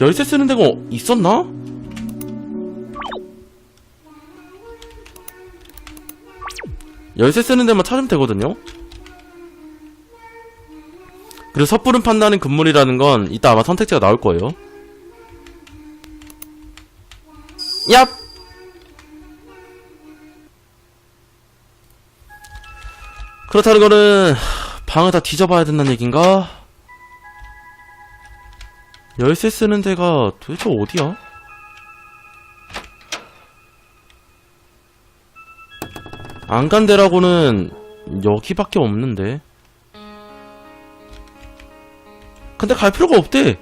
열쇠 쓰는 데가 있었나? 열쇠 쓰는 데만 찾으면 되거든요? 그리고 섣부른 판단은 금물이라는 건 이따 아마 선택지가 나올 거예요. 얍! 그렇다는 거는 방을 다 뒤져봐야 된다는 얘긴가? 열쇠 쓰는 데가 도대체 어디야? 안 간 데라고는 여기밖에 없는데. 근데 갈 필요가 없대.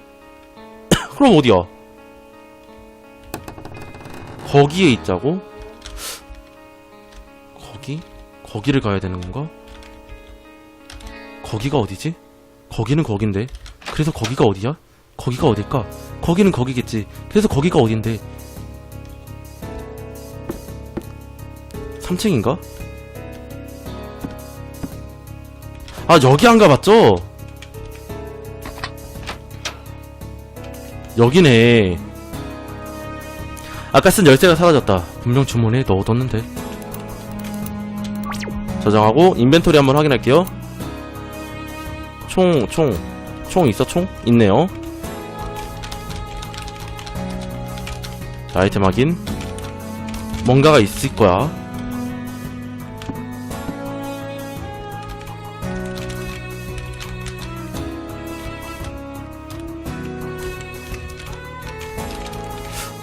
그럼 어디야? 거기에 있자고? 거기? 거기를 가야 되는 건가? 거기가 어디지? 거기는 거긴데. 그래서 거기가 어디야? 거기가 어딜까? 거기는 거기겠지. 그래서 거기가 어딘데? 3층인가? 아, 여기 안 가봤죠? 여기네. 아까 쓴 열쇠가 사라졌다. 분명 주머니에 넣어뒀는데. 저장하고, 인벤토리 한번 확인할게요. 총, 총, 총 있어, 총? 있네요. 자, 아이템 확인. 뭔가가 있을 거야.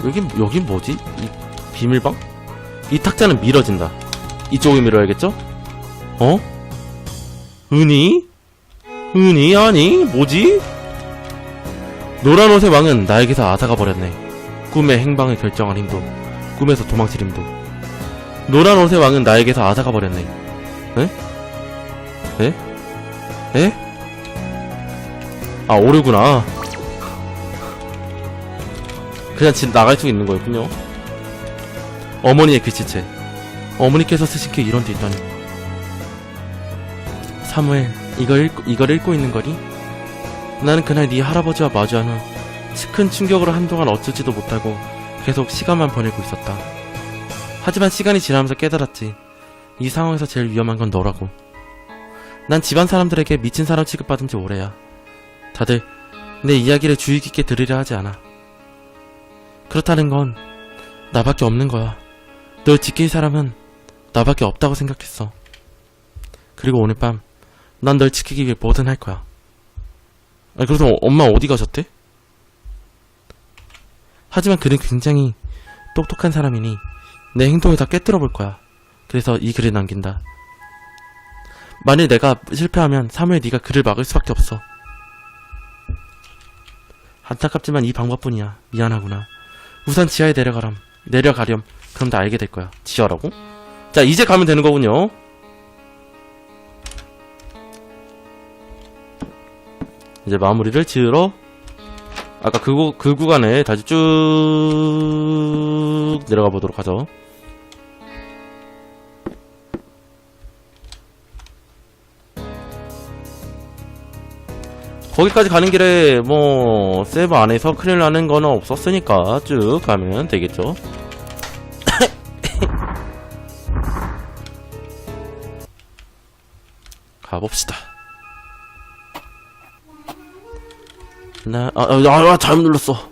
여긴, 여긴 뭐지? 이 비밀방? 이 탁자는 밀어진다. 이쪽에 밀어야겠죠? 어? 은희? 은희? 아니, 뭐지? 노란 옷의 왕은 나에게서 앗아가 버렸네. 꿈의 행방을 결정한 힘도, 꿈에서 도망칠 힘도. 노란 옷의 왕은 나에게서 앗아가 버렸네. 에? 에? 에? 아, 오류구나. 그냥 집 나갈 수 있는 거였군요. 어머니의 글씨체. 어머니께서 쓰신 게 이런 데 있다니. 사무엘, 이걸 읽고, 이걸 읽고 있는 거니? 나는 그날 네 할아버지와 마주한 후 큰 충격으로 한동안 어쩌지도 못하고 계속 시간만 보내고 있었다. 하지만 시간이 지나면서 깨달았지. 이 상황에서 제일 위험한 건 너라고. 난 집안 사람들에게 미친 사람 취급받은 지 오래야. 다들 내 이야기를 주의 깊게 들으려 하지 않아. 그렇다는 건 나밖에 없는 거야. 널 지킬 사람은 나밖에 없다고 생각했어. 그리고 오늘 밤 난 널 지키기 위해 뭐든 할 거야. 아, 그래서 엄마 어디 가셨대? 하지만 그는 굉장히 똑똑한 사람이니 내 행동을 다 깨뜨려 볼 거야. 그래서 이 글을 남긴다. 만일 내가 실패하면 3회 네가 그를 막을 수밖에 없어. 안타깝지만 이 방법뿐이야. 미안하구나. 우선 지하에 내려가렴. 내려가렴. 그럼 다 알게 될 거야. 지하라고? 자, 이제 가면 되는 거군요. 이제 마무리를 지으러 아까 그, 구- 그 구간에 다시 쭉 내려가 보도록 하죠. 거기까지 가는 길에 뭐 세이브 안에서 큰일 나는 거는 없었으니까 쭉 가면 되겠죠. 가봅시다. 나, 아, 아, 아, 아, 잘못 눌렀어.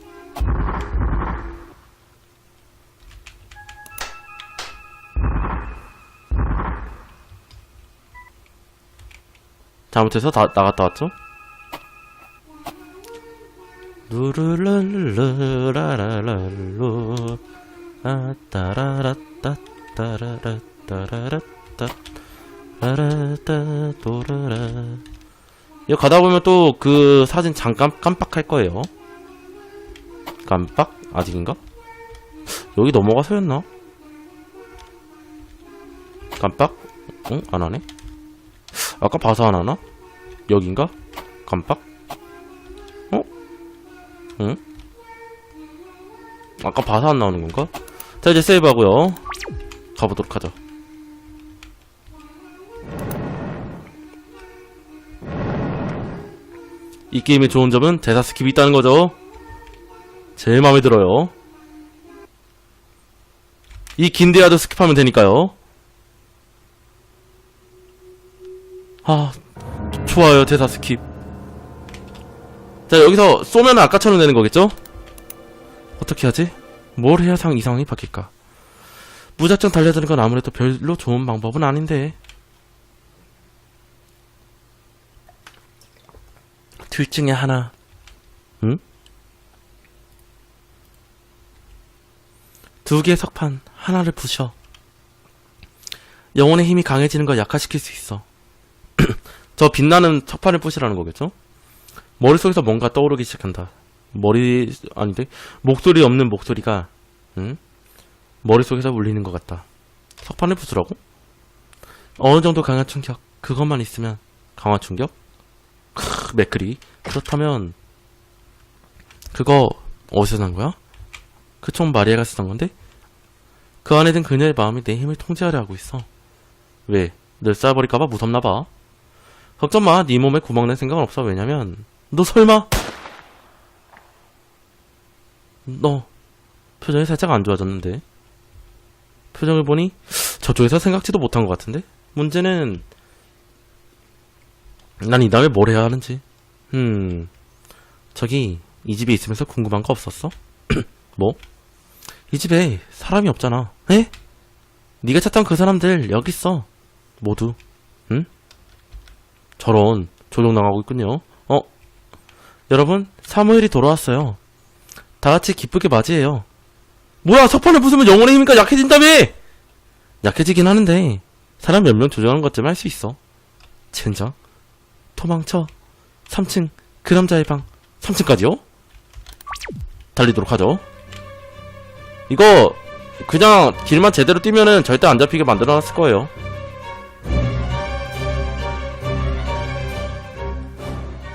잘못해서 다, 나갔다 왔죠? 루르르르라라랄루 아따라라따 따라라따라라따 따라따 도라라 이거 가다 보면 또 그 사진 잠깐 깜빡할 거예요. 깜빡? 아직인가? 여기 넘어가서였나? 깜빡? 응? 안 하네? 아까 봐서 안 하나? 여긴가? 깜빡? 어? 응? 아까 봐서 안 나오는 건가? 자, 이제 세이브 하고요. 가보도록 하죠. 이 게임의 좋은 점은 대사 스킵이 있다는 거죠. 제일 마음에 들어요. 이 긴데야도 스킵하면 되니까요. 아, 좋아요. 대사 스킵. 자, 여기서 쏘면 아까처럼 되는 거겠죠? 어떻게 하지? 뭘 해야 상 이상이 바뀔까? 무작정 달려드는 건 아무래도 별로 좋은 방법은 아닌데. 둘 중에 하나. 응? 두 개의 석판, 하나를 부셔. 영혼의 힘이 강해지는 걸 약화시킬 수 있어. 저 빛나는 석판을 부시라는 거겠죠? 머릿속에서 뭔가 떠오르기 시작한다. 머리, 아닌데? 목소리 없는 목소리가, 응? 머릿속에서 울리는 것 같다. 석판을 부수라고? 어느 정도 강한 충격, 그것만 있으면, 강한 충격? 크, 맥크리. 그렇다면, 그거, 어디서 난 거야? 그 총 마리아가 쓰던 건데? 그 안에 든 그녀의 마음이 내 힘을 통제하려 하고 있어. 왜? 늘 쏴버릴까봐 무섭나 봐. 걱정 마, 네 몸에 구멍 낼 생각은 없어. 왜냐면, 너 설마? 너, 표정이 살짝 안 좋아졌는데? 표정을 보니, 저쪽에서 생각지도 못한 것 같은데? 문제는, 난 이 다음에 뭘 해야 하는지. 음, 저기, 이 집에 있으면서 궁금한 거 없었어? 뭐? 이 집에 사람이 없잖아. 에? 네가 찾던 그 사람들 여기 있어. 모두. 응? 저런 조종 당하고 있군요. 어? 여러분, 사무엘이 돌아왔어요. 다 같이 기쁘게 맞이해요. 뭐야, 석판을 부수면 영혼의 힘이니까 약해진다며! 약해지긴 하는데, 사람 몇 명 조종하는 것쯤 할 수 있어. 젠장. 도망쳐. 3층, 그 남자의 방. 3층까지요? 달리도록 하죠. 이거 그냥 길만 제대로 뛰면은 절대 안 잡히게 만들어놨을 거예요.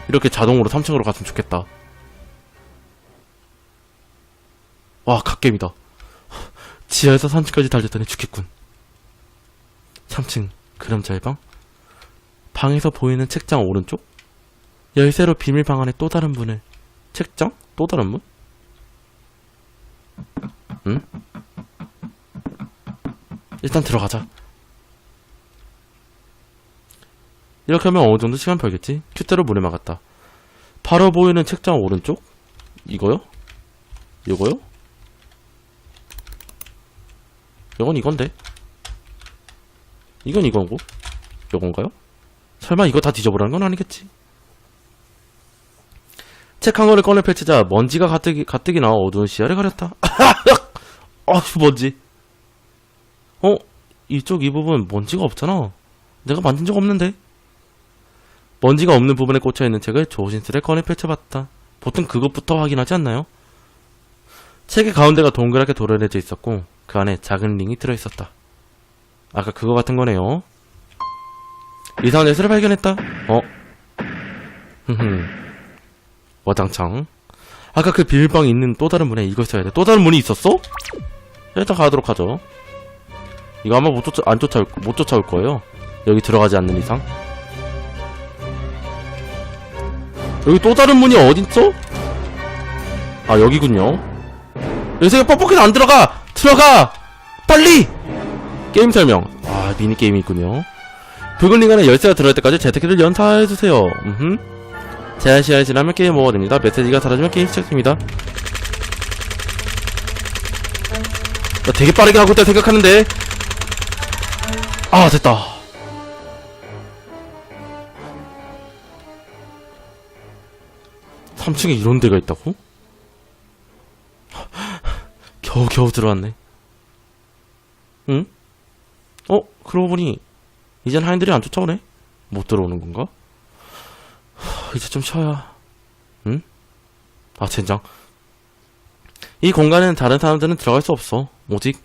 이렇게 자동으로 3층으로 갔으면 좋겠다. 와, 갓겜이다. 지하에서 3층까지 달렸더니 죽겠군. 3층, 그 남자의 방? 방에서 보이는 책장 오른쪽? 열쇠로 비밀 방 안에 또 다른 문을. 책장? 또 다른 문? 응? 일단 들어가자. 이렇게 하면 어느 정도 시간 벌겠지? 큐대로 문을 막았다. 바로 보이는 책장 오른쪽? 이거요? 이거요? 이건 이건데. 이건 이건고. 요건가요? 설마 이거 다 뒤져보라는 건 아니겠지? 책 한 권을 꺼내 펼치자 먼지가 가뜩이, 가뜩이 나와 어두운 시야를 가렸다. 아, 먼지. 어? 이쪽 이 부분 먼지가 없잖아. 내가 만진 적 없는데. 먼지가 없는 부분에 꽂혀있는 책을 조심스레 꺼내 펼쳐봤다. 보통 그것부터 확인하지 않나요? 책의 가운데가 동그랗게 도려내져 있었고 그 안에 작은 링이 들어있었다. 아까 그거 같은 거네요. 이상한 예술을 발견했다. 어? 흠흠. 와장창. 아까 그 비밀방에 있는 또 다른 문에 이걸 써야 돼. 또 다른 문이 있었어? 일단 가도록 하죠. 이거 아마 못 쫓아, 안 쫓아올, 못 쫓아올 거예요. 여기 들어가지 않는 이상. 여기 또 다른 문이 어딨죠? 아, 여기군요. 여기서 뻑뻑해서 안 들어가! 들어가! 빨리! 게임 설명. 아, 미니게임이 있군요. 붉은 링 안에 열쇠가 들어갈 때까지 재테크를 연타해주세요. 음흠. 제한 시간이 지나면 게임 오버가 됩니다. 메시지가 사라지면 게임 시작됩니다. 나 되게 빠르게 하고 있다 생각하는데. 아, 됐다. 삼층에 이런 데가 있다고? 겨우겨우 들어왔네. 응? 어? 그러고 보니, 이젠 하인들이 안 쫓아오네? 못 들어오는 건가? 이제 좀 쉬어야. 응? 아, 젠장. 이 공간에는 다른 사람들은 들어갈 수 없어. 오직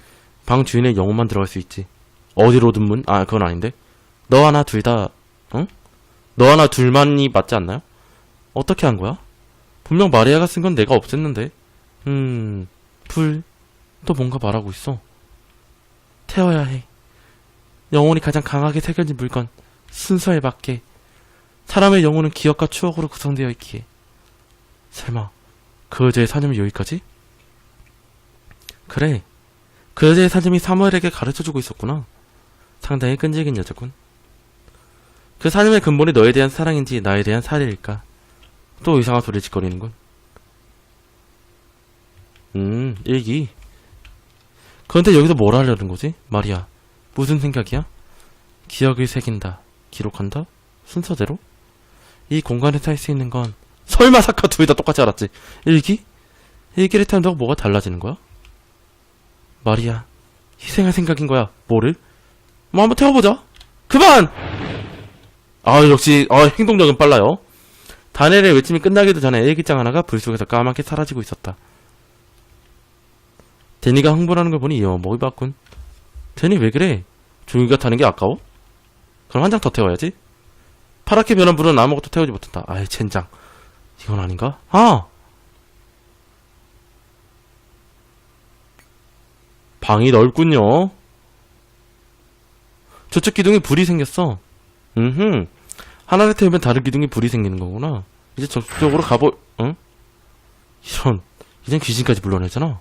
방 주인의 영혼만 들어갈 수 있지. 어디로든 문? 아, 그건 아닌데. 너 하나 둘 다, 응? 너 하나 둘만이 맞지 않나요? 어떻게 한 거야? 분명 마리아가 쓴 건 내가 없앴는데. 음, 불, 또 뭔가 말하고 있어. 태워야 해. 영혼이 가장 강하게 새겨진 물건, 순서에 맞게. 사람의 영혼은 기억과 추억으로 구성되어 있기에. 설마, 그 여자의 사념이 여기까지? 그래. 그 여자의 사람이 사무엘에게 가르쳐주고 있었구나. 상당히 끈질긴 여자군. 그 사념의 근본이 너에 대한 사랑인지 나에 대한 사례일까? 또 이상한 소리 짓거리는군. 음, 일기. 그런데 여기서 뭘 하려는 거지? 말이야. 무슨 생각이야? 기억을 새긴다. 기록한다? 순서대로? 이 공간에 살수 있는 건 설마 사카 둘 다 똑같이 알았지? 일기? 일기를 태운다고 뭐가 달라지는 거야? 말이야. 희생할 생각인 거야. 뭐를? 뭐 한번 태워보자. 그만! 아 역시 아 행동력은 빨라요. 다니엘의 외침이 끝나기도 전에 일기장 하나가 불 속에서 까맣게 사라지고 있었다. 데니가 흥분하는 걸 보니 여 목이 봤군. 데니 왜 그래? 종이가 타는 게 아까워? 그럼 한 장 더 태워야지. 파랗게 변한 불은 아무것도 태우지 못한다. 아이 젠장. 이건 아닌가? 아! 방이 넓군요. 저쪽 기둥에 불이 생겼어. 음흠. 하나를 태우면 다른 기둥에 불이 생기는 거구나. 이제 저쪽으로 가보, 응? 이런, 이젠 귀신까지 불러내잖아.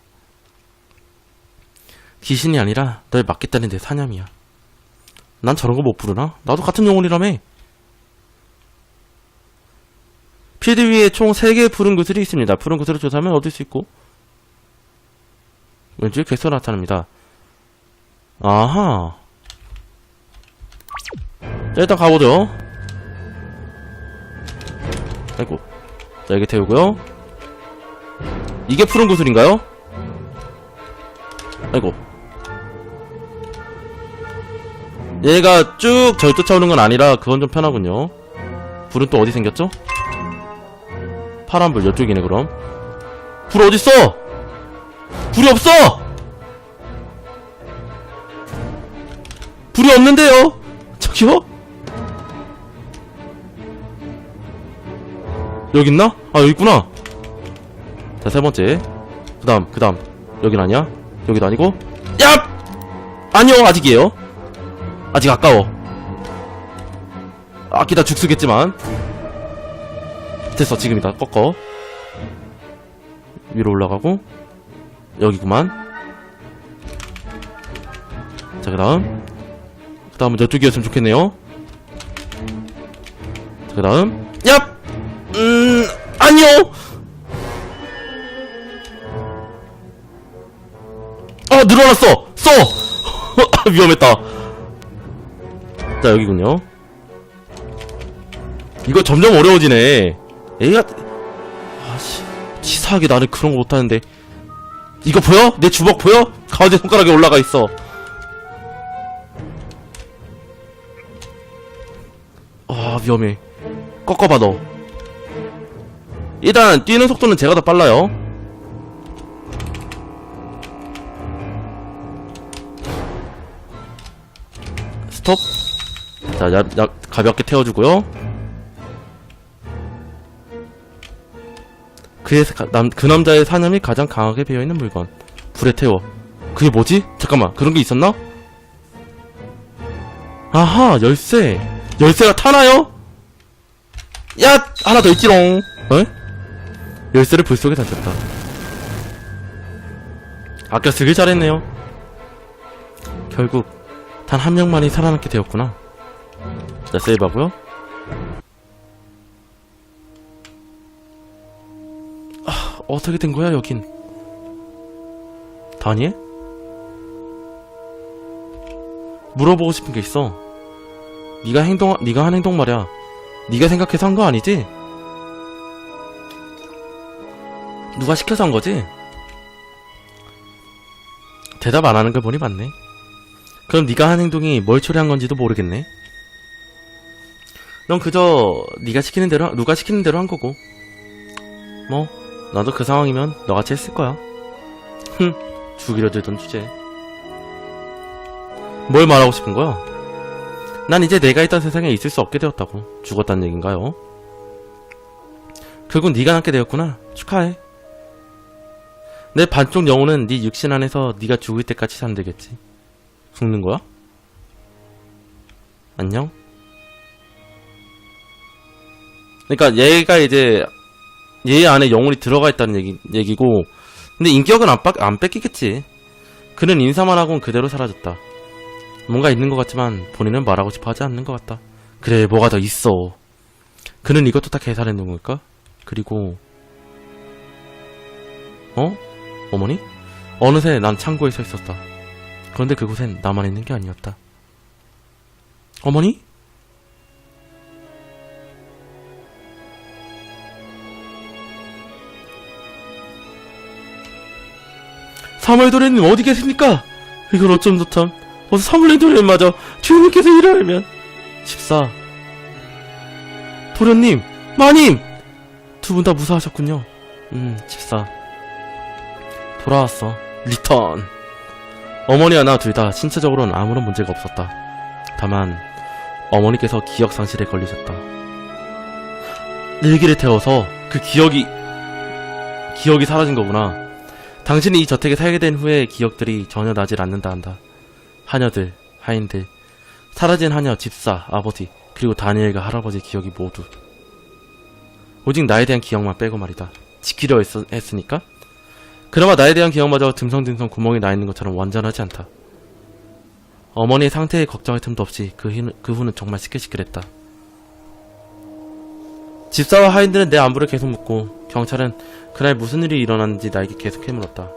귀신이 아니라 널 맡겠다는 내 사념이야. 난 저런 거 못 부르나? 나도 같은 영혼이라며. 필드 위에 총 3개의 푸른 구슬이 있습니다. 푸른 구슬을 조사하면 얻을 수 있고. 왼쪽에 개수가 나타납니다. 아하. 자, 일단 가보죠. 아이고. 자, 여기 태우고요. 이게 푸른 구슬인가요? 아이고. 얘가 쭉 절 쫓아오는 건 아니라 그건 좀 편하군요. 불은 또 어디 생겼죠? 파란 불 이쪽이네 그럼. 불 어딨어? 불이 없어! 불이 없는데요? 저기요? 여기 있나? 아 여기 있구나. 자 세 번째. 그 다음 그 다음 여긴 아니야? 여기도 아니고. 야! 아니요 아직이에요. 아직 아까워. 아끼다 죽쓰겠지만. 됐어 지금이다 꺾어. 위로 올라가고 여기구만. 자 그 다음 그 다음은 저쪽이었으면 좋겠네요. 자 그 다음 얍! 음, 아니요! 어, 늘어났어! 써! 위험했다. 자, 여기군요. 이거 점점 어려워지네. 애가, 아씨, 치사하게 나는 그런 거 못하는데. 이거 보여? 내 주먹 보여? 가운데 손가락에 올라가 있어. 아, 위험해. 꺾어봐, 너. 일단 뛰는 속도는 제가 더 빨라요. 스톱. 자, 야, 야, 가볍게 태워주고요. 그의 사- 남, 그 남자의 사념이 가장 강하게 배어있는 물건. 불에 태워. 그게 뭐지? 잠깐만, 그런 게 있었나? 아하, 열쇠. 열쇠가 타나요? 야! 하나 더 있지롱. 어? 열쇠를 불 속에 던졌다. 아까 쓰길 잘했네요. 결국 단 한 명만이 살아남게 되었구나. 자, 세이브하고요. 아, 어떻게 된 거야, 여긴? 다니엘? 물어보고 싶은 게 있어. 네가 행동, 네가 한 행동 말이야. 네가 생각해서 한 거 아니지? 누가 시켜서 한 거지? 대답 안 하는 걸 보니 맞네. 그럼 네가 한 행동이 뭘 초래한 건지도 모르겠네. 넌 그저 네가 시키는 대로 누가 시키는 대로 한 거고. 뭐 나도 그 상황이면 너같이 했을 거야. 흥 죽이려 들던 주제. 뭘 말하고 싶은 거야? 난 이제 내가 있던 세상에 있을 수 없게 되었다고. 죽었다는 얘긴가요? 결국 네가 남게 되었구나. 축하해. 내 반쪽 영혼은 네 육신 안에서 네가 죽을 때까지 잠들겠지. 죽는 거야? 안녕? 그러니까 얘가 이제 얘 안에 영혼이 들어가 있다는 얘기, 얘기고 근데 인격은 안, 빡, 안 뺏기겠지. 그는 인사만 하곤 그대로 사라졌다. 뭔가 있는 것 같지만 본인은 말하고 싶어 하지 않는 것 같다. 그래, 뭐가 더 있어. 그는 이것도 다 놓은 걸까? 그리고, 어? 어머니? 어느새 난 창고에 서 있었다. 그런데 그곳엔 나만 있는 게 아니었다. 어머니? 사무엘 도련님 어디 계십니까? 이걸 어쩜 좋담. 어서 사무엘 도련님 마저 주인님께서 일을 알면. 14. 도련님, 마님! 두 분 다 무사하셨군요. 음, 14. 돌아왔어. 리턴. 어머니와 나둘 다 신체적으로는 아무런 문제가 없었다. 다만, 어머니께서 기억 상실에 걸리셨다. 일기를 태워서 그 기억이, 기억이 사라진 거구나. 당신이 이 저택에 살게 된 후의 기억들이 전혀 나질 않는다 한다. 하녀들, 하인들, 사라진 하녀, 집사, 아버지, 그리고 다니엘과 할아버지 기억이 모두. 오직 나에 대한 기억만 빼고 말이다. 지키려 했, 했으니까? 그나마 나에 대한 기억마저 듬성듬성 구멍이 나 있는 것처럼 완전하지 않다. 어머니의 상태에 걱정할 틈도 없이 그, 희- 그 후는 정말 시끌시끌했다. 집사와 하인들은 내 안부를 계속 묻고 경찰은 그날 무슨 일이 일어났는지 나에게 계속 해물었다.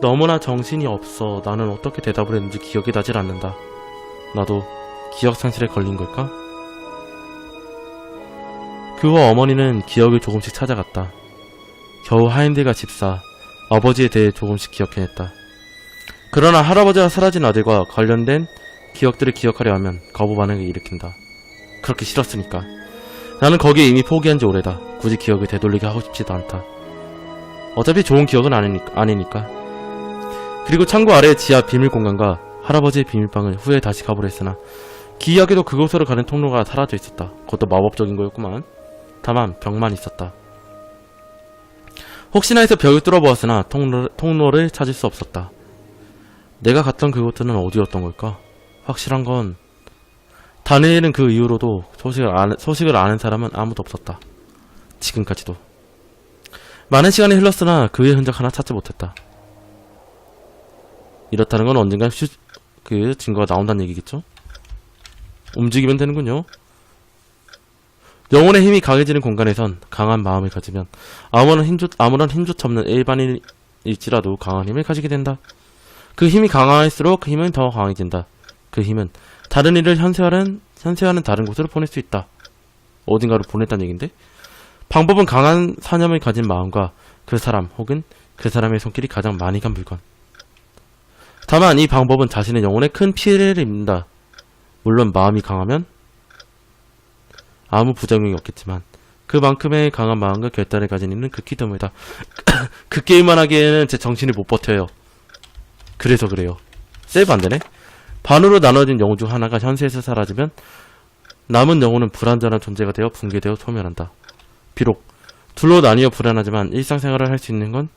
너무나 정신이 없어 나는 어떻게 대답을 했는지 기억이 나질 않는다. 나도 기억 상실에 걸린 걸까? 그후 어머니는 기억을 조금씩 찾아갔다. 겨우 하인들과 집사, 아버지에 대해 조금씩 기억해냈다. 그러나 할아버지와 사라진 아들과 관련된 기억들을 기억하려 하면 거부 반응을 일으킨다. 그렇게 싫었으니까. 나는 거기에 이미 포기한 지 오래다. 굳이 기억을 되돌리게 하고 싶지도 않다. 어차피 좋은 기억은 아니니까. 아니니까. 그리고 창고 아래 지하 비밀 공간과 할아버지의 비밀방을 후에 다시 가보려 했으나 기이하게도 그곳으로 가는 통로가 사라져 있었다. 그것도 마법적인 거였구만. 다만 벽만 있었다. 혹시나 해서 벽을 뚫어보았으나 통로, 통로를 찾을 수 없었다. 내가 갔던 그곳들은 어디였던 걸까? 확실한 건 다니엘은 그 이후로도 소식을, 아, 소식을 아는 사람은 아무도 없었다. 지금까지도. 많은 시간이 흘렀으나 그의 흔적 하나 찾지 못했다. 이렇다는 건 언젠간 휴, 그 증거가 나온다는 얘기겠죠? 움직이면 되는군요. 영혼의 힘이 강해지는 공간에선 강한 마음을 가지면 아무런 힘조, 아무런 힘조차 없는 일반인일지라도 강한 힘을 가지게 된다. 그 힘이 강할수록 그 힘은 더 강해진다. 그 힘은 다른 일을 현세화는, 현세화는 다른 곳으로 보낼 수 있다. 어딘가로 보냈다는 얘긴데? 방법은 강한 사념을 가진 마음과 그 사람 혹은 그 사람의 손길이 가장 많이 간 물건. 다만 이 방법은 자신의 영혼에 큰 피해를 입는다. 물론 마음이 강하면 아무 부작용이 없겠지만 그만큼의 강한 마음과 결단을 가진 이는 극히 드물다. 그 게임만 하기에는 제 정신이 못 버텨요. 그래서 그래요. 세이브 안 되네? 반으로 나눠진 영혼 중 하나가 현세에서 사라지면 남은 영혼은 불완전한 존재가 되어 붕괴되어 소멸한다. 비록 둘로 나뉘어 불안하지만 일상생활을 할 수 있는 건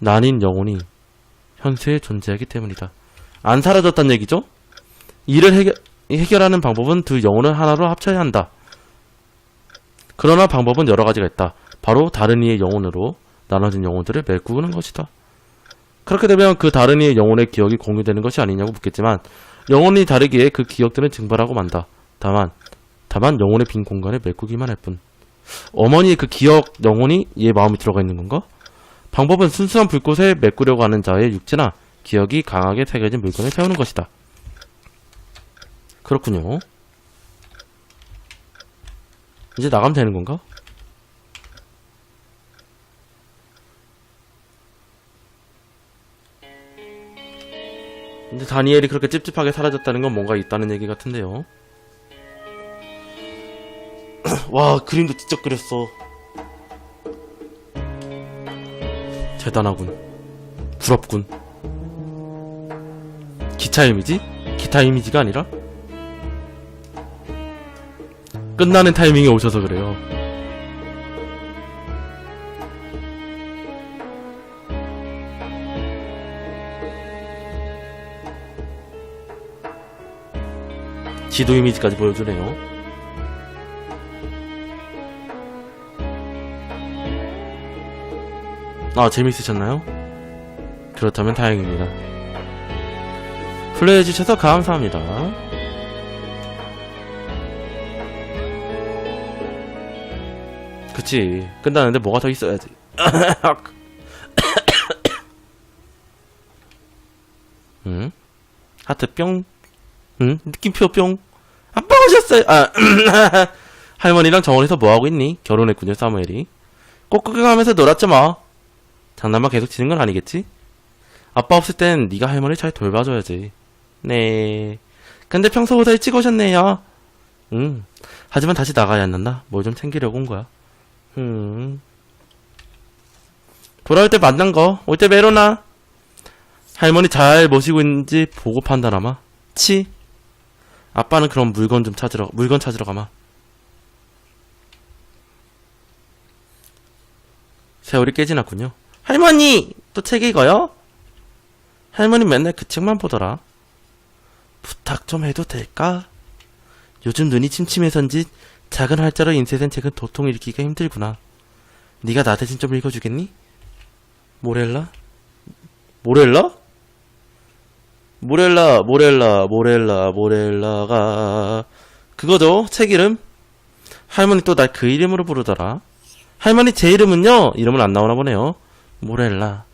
나뉜 영혼이 현세에 존재하기 때문이다. 안 사라졌단 얘기죠? 이를 해결, 해결하는 방법은 두 영혼을 하나로 합쳐야 한다. 그러나 방법은 여러 가지가 있다. 바로 다른 이의 영혼으로 나눠진 영혼들을 메꾸는 것이다. 그렇게 되면 그 다른 이의 영혼의 기억이 공유되는 것이 아니냐고 묻겠지만 영혼이 다르기에 그 기억들은 증발하고 만다. 다만 다만 영혼의 빈 공간을 메꾸기만 할 뿐. 어머니의 그 기억 영혼이 얘 마음이 들어가 있는 건가? 방법은 순수한 불꽃에 메꾸려고 하는 자의 육체나 기억이 강하게 새겨진 물건을 세우는 것이다. 그렇군요. 이제 나가면 되는 건가? 근데 다니엘이 그렇게 찝찝하게 사라졌다는 건 뭔가 있다는 얘기 같은데요. 와, 그림도 직접 그렸어. 대단하군. 부럽군. 기차 이미지? 기타 이미지가 아니라? 끝나는 타이밍에 오셔서 그래요. 지도 이미지까지 보여주네요. 아, 재밌으셨나요? 그렇다면 다행입니다. 플레이해 주셔서 감사합니다. 그치. 끝나는데 뭐가 더 있어야지. 응? 하트 뿅. 응? 느낌표 뿅. 아빠 오셨어요. 아, 할머니랑 정원에서 뭐하고 있니? 결혼했군요, 사무엘이. 꼭 구경하면서 놀았죠, 뭐. 장난만 계속 치는 건 아니겠지? 아빠 없을 땐 네가 할머니 잘 돌봐줘야지. 네. 근데 평소보다 일찍 오셨네요. 응. 하지만 다시 나가야 한다. 뭘 좀 챙기려고 온 거야. 음. 돌아올 때 만난 거. 올 때 메로나. 할머니 잘 모시고 있는지 보고 판단하마. 치. 아빠는 그럼 물건 좀 찾으러, 물건 찾으러 가마. 세월이 꽤 지났군요. 할머니! 또 책 읽어요? 할머니 맨날 그 책만 보더라. 부탁 좀 해도 될까? 요즘 눈이 침침해서인지 작은 활자로 인쇄된 책은 도통 읽기가 힘들구나. 네가 나 대신 좀 읽어주겠니? 모렐라? 모렐라? 모렐라, 모렐라, 모렐라, 모렐라가 그거죠. 책 이름. 할머니 또 날 그 이름으로 부르더라. 할머니 제 이름은요. 이름은 안 나오나 보네요. 모렐라.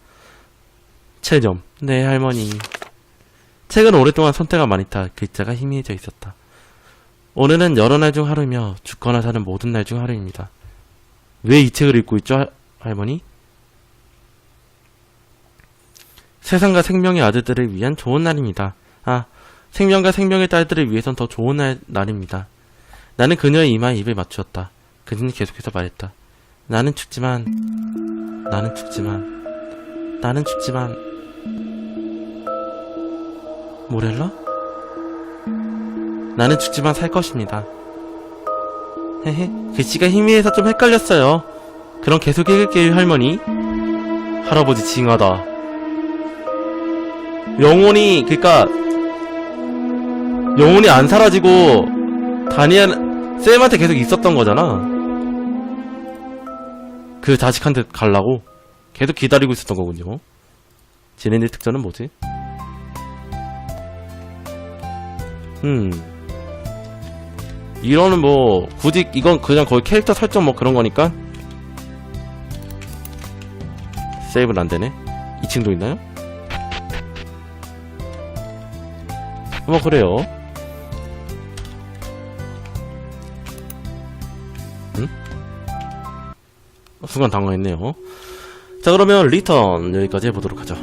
7점. 네, 할머니. 책은 오랫동안 손때가 많이 타 글자가 희미해져 있었다. 오늘은 여러 날 중 하루며 죽거나 사는 모든 날 중 하루입니다. 왜 이 책을 읽고 있죠, 할- 할머니? 세상과 생명의 아들들을 위한 좋은 날입니다. 아, 생명과 생명의 딸들을 위해선 더 좋은 날, 날입니다. 나는 그녀의 이마에 입을 맞추었다. 그녀는 계속해서 말했다. 나는 춥지만, 나는 춥지만, 나는 춥지만, 모렐라? 나는 죽지만 살 것입니다. 헤헤, 글씨가 희미해서 좀 헷갈렸어요. 그럼 계속 읽을게요, 할머니. 할아버지 징하다. 영혼이, 그니까, 영혼이 안 사라지고, 다니엘, 쌤한테 계속 있었던 거잖아. 그 자식한테 갈라고 계속 기다리고 있었던 거군요. 지네들 특전은 뭐지? 음. 이거는 뭐 굳이 이건 그냥 거의 캐릭터 설정 뭐 그런 거니까 세이브는 안 되네. 2층도 있나요? 뭐 그래요. 응? 순간 당황했네요. 자 그러면 리턴 여기까지 해보도록 하죠.